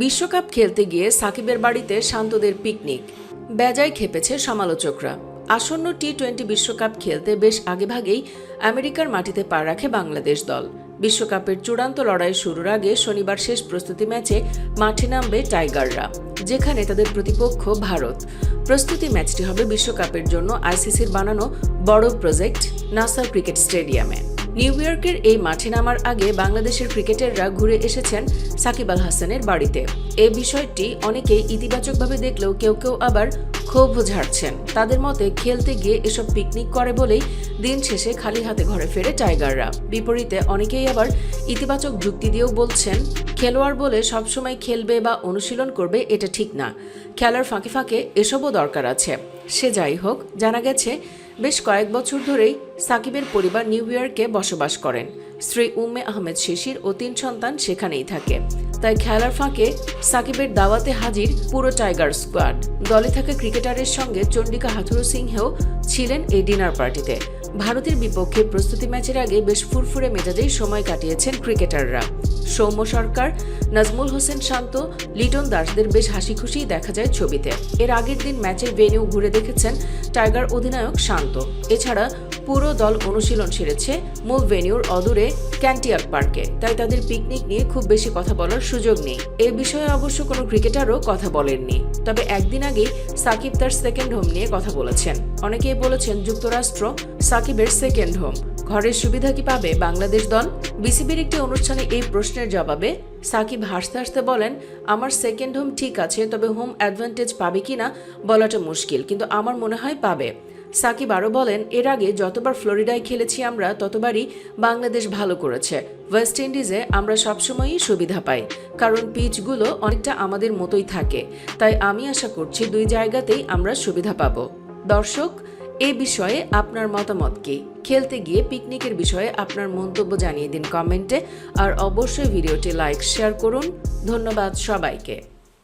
বিশ্বকাপ খেলতে গিয়ে সাকিবের বাড়িতে শান্তদের পিকনিক। বেজায় খেপেছে সমালোচকরা। আসন্ন টি টোয়েন্টি বিশ্বকাপ খেলতে বেশ আগেভাগেই আমেরিকার মাটিতে পা রাখে বাংলাদেশ দল। বিশ্বকাপের চূড়ান্ত লড়াই শুরুর আগে শনিবার শেষ প্রস্তুতি ম্যাচে মাঠে নামবে টাইগাররা, যেখানে তাদের প্রতিপক্ষ ভারত। প্রস্তুতি ম্যাচটি হবে বিশ্বকাপের জন্য আইসিসির বানানো বড় প্রজেক্ট, নাসার ক্রিকেট স্টেডিয়ামে। নিউ ইয়র্কের এই মাঠে নামার আগে বাংলাদেশের ক্রিকেটাররা ঘুরে এসেছেন সাকিব আল হাসানের বাড়িতে। এ বিষয়টি অনেকেই ইতিবাচকভাবে দেখলেও কেউ কেউ আবার ক্ষোভও ঝাড়ছেন। তাদের মতে, খেলতে গিয়ে এসব পিকনিক করে বলেই দিন শেষে খালি হাতে ঘরে ফেরে টাইগাররা। বিপরীতে অনেকেই আবার ইতিবাচক যুক্তি দিয়েও বলছেন, খেলোয়াড় বলে সবসময় খেলবে বা অনুশীলন করবে, এটা ঠিক না। খেলার ফাঁকে ফাঁকে এসবও দরকার আছে। সে যাই হোক, জানা গেছে, বেশ কয়েক বছর ধরেই সাকিবের পরিবার নিউ ইয়র্কে বসবাস করেন। স্ত্রী উম্মে আহমেদ শিশির ও তিন সন্তান সেখানেই থাকে। তাই খেলার ফাঁকে সাকিবের দাওয়াতে হাজির পুরো টাইগার স্কোয়াড। দলে থাকা ক্রিকেটারের সঙ্গে চন্ডিকা হাথুরু সিংহেও ছিলেন এই ডিনার পার্টিতে। ভারতের বিপক্ষে প্রস্তুতি ম্যাচের আগে বেশ ফুরফুরে মেজাজেই সময় কাটিয়েছেন ক্রিকেটাররা। সৌম্য সরকার, নাজমুল হোসেন শান্ত, লিটন দাসদের বেশ হাসি খুশি দেখা যায় ছবিতে। এর আগের দিন ম্যাচের ভেনিউ ঘুরে দেখেছেন টাইগার অধিনায়ক শান্ত। এছাড়া পুরো দল অনুশীলন সেরেছে মূল ভেনিউর অদূরে ক্যান্টিয়াক পার্কে। তাই তাদের পিকনিক নিয়ে খুব বেশি কথা বলার সুযোগ নেই। এ বিষয়ে অবশ্য কোনো ক্রিকেটারও কথা বলেননি। তবে একদিন আগেই সাকিব তার সেকেন্ড হোম নিয়ে কথা বলেছেন। অনেকেই বলেছেন যুক্তরাষ্ট্র সাকিবের সেকেন্ড হোম ঘরের সুবিধা কি পাবে বাংলাদেশ দল? বিসিবির একটি অনুষ্ঠানে এই প্রশ্নের জবাবে সাকিব হাসতে হাসতে বলেন, আমার সেকেন্ড হোম ঠিক আছে, তবে হোম অ্যাডভান্টেজ পাবে কিনা বলাটা মুশকিল, কিন্তু আমার মনে হয় পাবে। সাকিব আরও বলেন, এর আগে যতবার ফ্লোরিডায় খেলেছি আমরা, ততবারই বাংলাদেশ ভালো করেছে। ওয়েস্ট ইন্ডিজে আমরা সবসময়ই সুবিধা পাই, কারণ পিচগুলো অনেকটা আমাদের মতোই থাকে। তাই আমি আশা করছি দুই জায়গাতেই আমরা সুবিধা পাব। দর্শক, এ বিষয়ে আপনার মতামত কি? খেলতে গিয়ে পিকনিকের বিষয়ে আপনার মন্তব্য জানিয়ে দিন কমেন্টে, আর অবশ্যই ভিডিওটি লাইক, শেয়ার করুন। ধন্যবাদ সবাইকে।